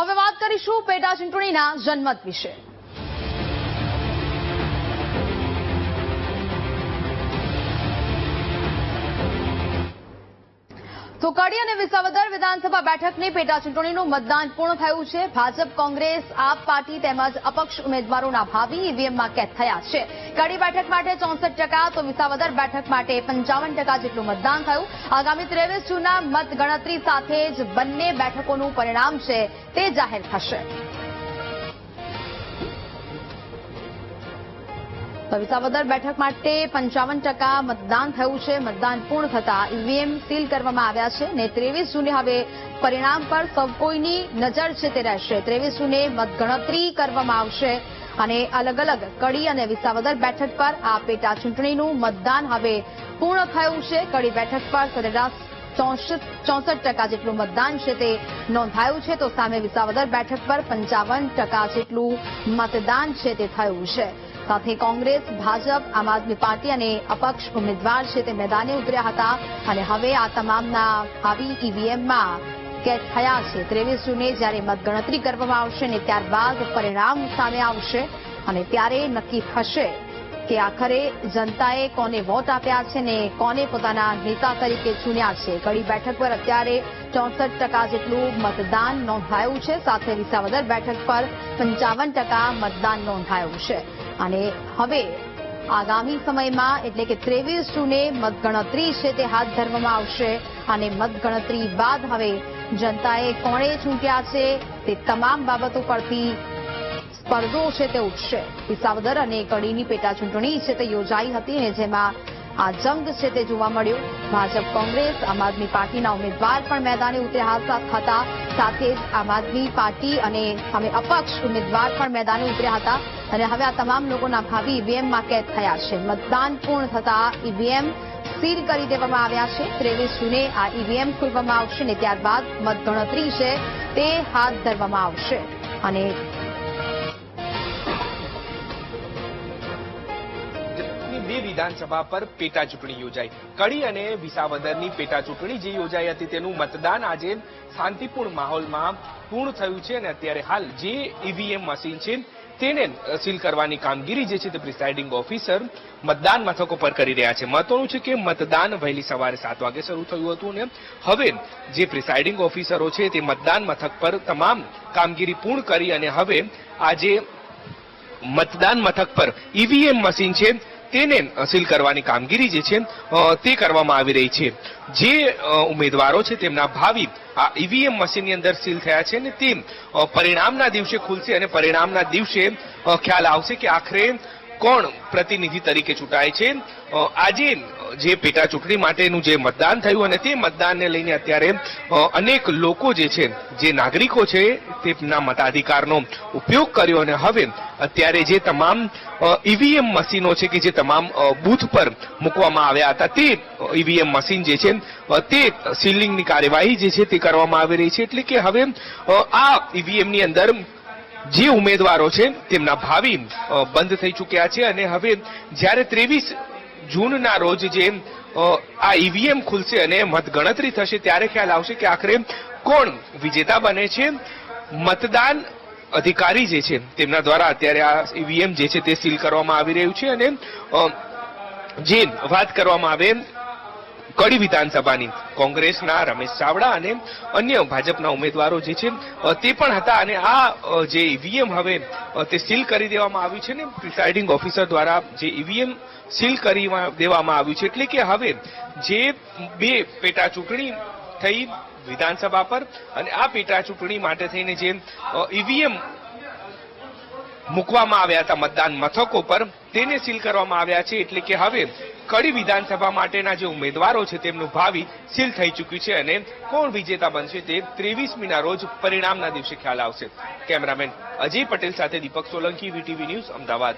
હવે વાત કરીશું પેટા ચૂંટણીના જનમત વિશે. તો કડી અને વિસાવદર વિધાનસભા બેઠકની પેટાચૂંટણીનું મતદાન પૂર્ણ થયું છે. ભાજપ, કોંગ્રેસ, આપ પાર્ટી તેમજ અપક્ષ ઉમેદવારોના ભાવિ ઈવીએમમાં કેદ થયા છે. કડી બેઠક માટે ચોસઠ તો વિસાવદર બેઠક માટે પંચાવન જેટલું મતદાન થયું. આગામી ત્રેવીસ જૂનના મતગણતરી સાથે જ બંને બેઠકોનું પરિણામ છે તે જાહેર થશે. વિસાવદર બેઠક માટે પંચાવન ટકા મતદાન થયું છે. મતદાન પૂર્ણ થતા ઈવીએમ સીલ કરવામાં આવ્યા છે અને ત્રેવીસ જૂને હવે પરિણામ પર સૌ કોઈની નજર છે તે રહેશે. ત્રેવીસ જૂને મતગણતરી કરવામાં આવશે અને અલગ અલગ કડી અને વિસાવદર બેઠક પર આ પેટા ચૂંટણીનું મતદાન હવે પૂર્ણ થયું છે. કડી બેઠક પર સરેરાશ ચોસઠ ટકા જેટલું મતદાન છે તે નોંધાયું છે. તો સામે વિસાવદર બેઠક પર પંચાવન ટકા જેટલું મતદાન છે તે થયું છે. સાથે કોંગ્રેસ ભાજપ આમ આદમી પાર્ટી અને અપક્ષ ઉમેદવાર છે તે મેદાને ઉતર્યા હતા અને હવે આ તમામના આવી ઈવીએમમાં કેદ થયા છે ત્રેવીસ જૂને જ્યારે મતગણતરી કરવામાં આવશે અને ત્યારબાદ પરિણામ સામે આવશે અને ત્યારે નક્કી થશે કે આખરે જનતાએ કોને વોટ આપ્યા છે ને કોને પોતાના નેતા તરીકે ચૂન્યા છે। કડી બેઠક પર અત્યારે ચોસઠ ટકા જેટલું મતદાન નોંધાયું છે, સાથે વિસાવદર બેઠક પર પંચાવન ટકા મતદાન નોંધાયું છે। અને હવે આગામી સમયમાં એટલે કે ત્રેવીસ જૂને મતગણતરી છે તે હાથ ધરવામાં આવશે અને મતગણતરી બાદ હવે જનતાએ કોણે ચૂંટ્યા છે તે તમામ બાબતો પરથી સ્પર્ધો છે તે ઉઠશે. વિસાવદર અને કડીની પેટા ચૂંટણી છે તે યોજાઈ હતી અને જેમાં આ જંગ છે તે જોવા મળ્યું. ભાજપ કોંગ્રેસ, આમ આદમી પાર્ટીના ઉમેદવાર પણ મેદાને ઉતર્યા હતા સાથે જ આમ આદમી પાર્ટી અને સામે અપક્ષ ઉમેદવાર પણ મેદાને ઉતર્યા હતા. અને હવે આ તમામ લોકોના ભાવિ ઈવીએમમાં કેદ થયા છે. મતદાન પૂર્ણ થતા ઈવીએમ સીલ કરી દેવામાં આવ્યા છે. ત્રેવીસ જૂને આ ઈવીએમ ખોલવામાં આવશે અને ત્યારબાદ મતગણતરી છે તે હાથ ધરવામાં આવશે. અને વિધાનસભા પર પેટા ચૂંટણી યોજાઈ. કડી અને વિસાવદરની પેટા ચૂંટણી જે યોજાઈ હતી તેનું મતદાન આજે શાંતિપૂર્ણ માહોલમાં પૂર્ણ થયું છે અને અત્યારે હાલ જે ઈવીએમ મશીન છે તેને સીલ કરવાની કામગીરી જે છે તે પ્રિસાઇડિંગ ઓફિસર મતદાન મથકો પર કરી રહ્યા છે. મહત્વનું છે કે મતદાન વહેલી સવારે સાત વાગે શરૂ થયું હતું અને હવે જે પ્રિસાઇડિંગ ઓફિસરો છે તે મતદાન મથક પર તમામ કામગીરી પૂર્ણ કરી અને હવે આજે મતદાન મથક પર ઈવીએમ મશીન છે તેને સીલ કરવાની કામગીરી જે છે તે કરવામાં આવી રહી છે. જે ઉમેદવારો છે, તેમના ભાવિ આ ઈવીએમ મશીનની અંદર સીલ થયા છે અને તે પરિણામના દિવસે ખુલશે અને પરિણામના દિવસે ખ્યાલ આવશે કે આખરે કોણ પ્રતિનિધિ તરીકે ચૂંટાય છે? આજે જે પેટા ચૂંટણી માટેનું જે મતદાન થયું અને તે મતદાનને લઈને અત્યારે અનેક લોકો જે છે, જે નાગરિકો છે, તેમના મતાધિકારનો ઉપયોગ કર્યો અને હવે અત્યારે જે તમામ ઈવીએમ મશીનો છે કે જે તમામ બૂથ પર મૂકવામાં આવ્યા હતા, તે ઈવીએમ મશીન જે છે તે સીલિંગની કાર્યવાહી જે છે તે કરવામાં આવી રહી છે. એટલે કે હવે આ ઈવીએમની અંદર જે ઉમેદવારો છે તેમના ભાવિ બંધ થઈ ચૂક્યા છે અને હવે જ્યારે ત્રેવીસ જૂનના રોજ જે આ ઈવીએમ ખુલશે અને મતગણતરી થશે ત્યારે ખ્યાલ આવશે કે આખરે કોણ વિજેતા બને છે. મતદાન અધિકારી જે છે તેમના દ્વારા અત્યારે આ ઈવીએમ જે છે તે સીલ કરવામાં આવી રહ્યું છે અને જે વાત કરવામાં આવે કડી વિધાનસભાની કોંગ્રેસના રમેશ ચાવડા અને અન્ય ભાજપના ઉમેદવારો જે છે તે પણ હતા અને આ જે ઈવીએમ હવે તે સીલ કરી દેવામાં આવ્યું છે ને, પ્રિસાઇડિંગ ઓફિસર દ્વારા જે ઈવીએમ સીલ કરી દેવામાં આવ્યું છે. એટલે કે હવે જે બે પેટા ચૂંટણી થઈ વિધાનસભા પર અને આ પેટા ચૂંટણી માટે થઈને જે ઈવીએમ મૂકવામાં આવ્યા હતા મતદાન મથકો પર, તેને સીલ કરવામાં આવ્યા છે. એટલે કે હવે કડી વિધાનસભા માટેના જે ઉમેદવારો છે તેમનું ભાવિ સીલ થઈ ચૂક્યું છે અને કોણ વિજેતા બનશે તે ત્રેવીસમીના રોજ પરિણામના દિવસે ખ્યાલ આવશે. કેમેરામેન અજય પટેલ સાથે દીપક સોલંકી, વીટીવી ન્યૂઝ, અમદાવાદ.